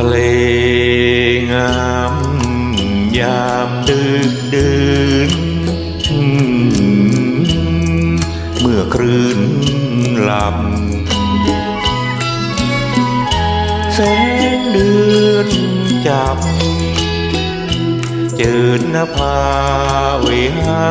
ทะเลงามยามดึกดื่นเมื่อครื่นลำแสงเดือนจับจืดนภาเวหา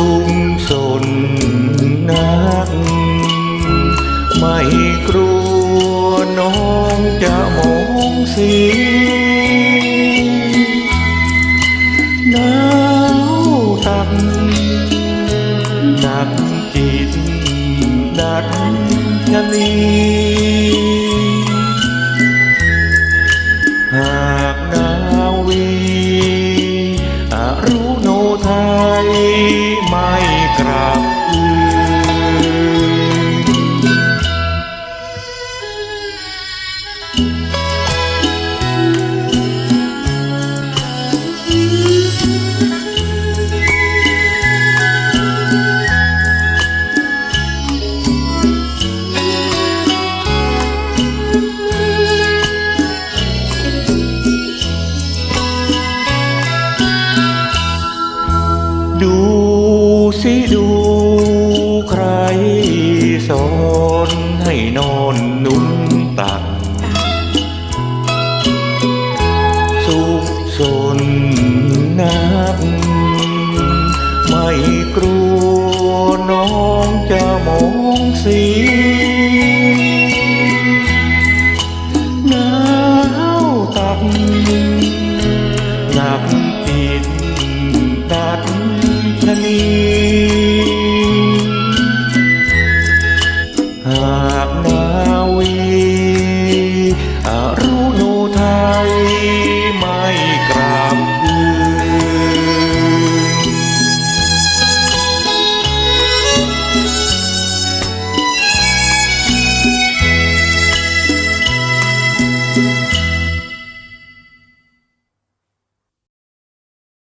สุมสนนัก ไม่กลัวน้องจะมองสีหนาวตักหนักจิตดัดชะนี โนไทยไม่กลับ สิดูใครสอนให้นอนนุ่มตักสุขสนนับไม่กลัวน้องจะมองสีหนาวตักหนักจิตดัดชนี Ah.